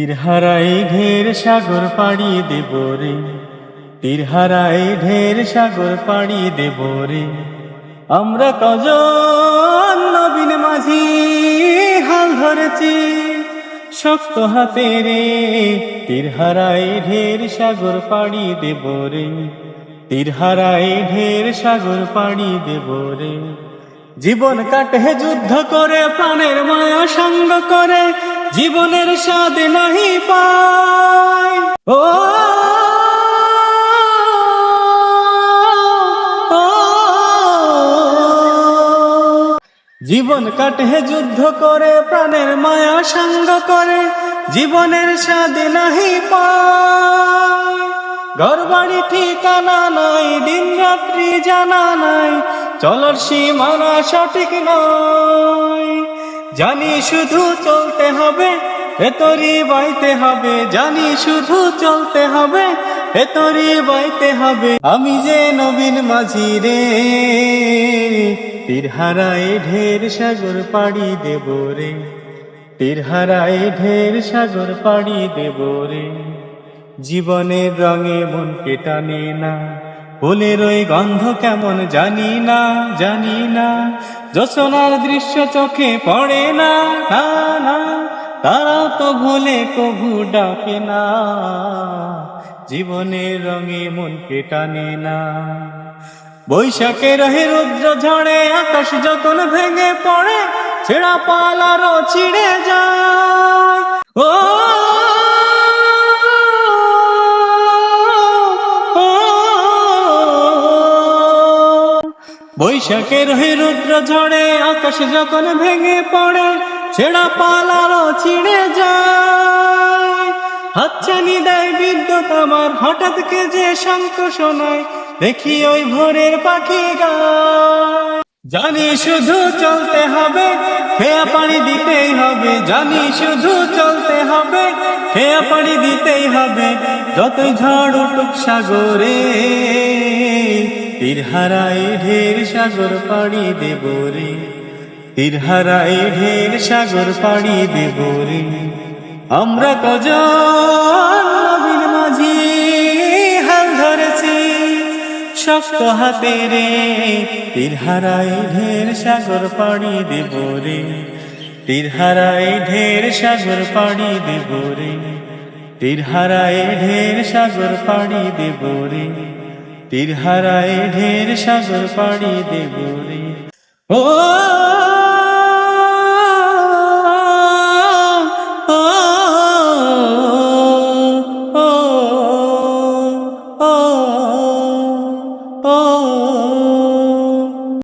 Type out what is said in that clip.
তীর হারাই ঢের সাগর পাড়ি দেব রে। তীর হারাই ঢের সাগর পাড়ি দেব রে। আমরা কজন নবীন মাঝি হাল ধরেছি শক্ত হাতে রে। তীর হারাই ঢের সাগর পাড়ি দেব রে। তীর হারাই ঢের সাগর পাড়ি দেব রে। জীবন কাটে যুদ্ধ করে, প্রাণের মায়া সঙ্গ করে। জীবনের স্বাদ নাহি পায়। ও জীবন কাটে যুদ্ধ করে, প্রাণের মায়া সঙ্গ করে, জীবনের স্বাদ নাহি পায়। ঘর বাড়ি ঠিকানা নাই, দিন রাত্রি জানা নাই, চলার সীমানা সঠিক নয়। জানি শুধু চলতে হবে, ভেতরি বাইতে হবে। জানি শুধু চলতে হবে, ভেতরি বাইতে হবে। আমি যে নবীন মাঝি রে, তীর হারায় ঢের সাগর পাড়ি দেব রে। তীর হারায় ঢের সাগর পাড়ি দেব রে। জীবনের রঙে মন কেটানে না। ফুলের ওই গন্ধ কেমন জানি না জানি না। যশোনার দৃশ্য চোখে পড়ে না না না। তারাও তো ভুলে কভু ডাকে না। জীবনের রঙে মন কেটানে না। বৈশাখের হে রুদ্র ঝড়ে, আকাশ যখন ভেঙে পড়ে, ছেঁড়া পালারও ছিঁড়ে যায়। ও বৈশাখের হে রুদ্র ঝড়ে আকাশ যখন ভেঙে পড়ে, ছেড়া পালারও ছিঁড়ে যায়। হাতছানি দেয় বিদ্যুৎ আমার, হঠাৎ কে যে শঙ্ক শোনায় দেখি ওই ভোরের পাখি গায়। জানি শুধু চলতে হবে, খেয়া পানি দিতেই হবে। জানি শুধু চলতে হবে, খেয়া পানি দিতেই হবে। যতই ঝড় উঠুক সাগরে তীর হারাই ঢের সাগর পাড়ি দেব রে। তীর হারাই ঢের সাগর পাড়ি দেব রে। আমরা কজন শক্ত হাতে রে, তীর হারাই ঢের সাগর পাড়ি দেব রে। তীর হারাই ঢের সাগর পাড়ি দেব রে। তীর হারাই ঢের সাগর পাড়ি দেব রে। তীর হারাই ঢের সাগর পাড়ি দেব রে। ও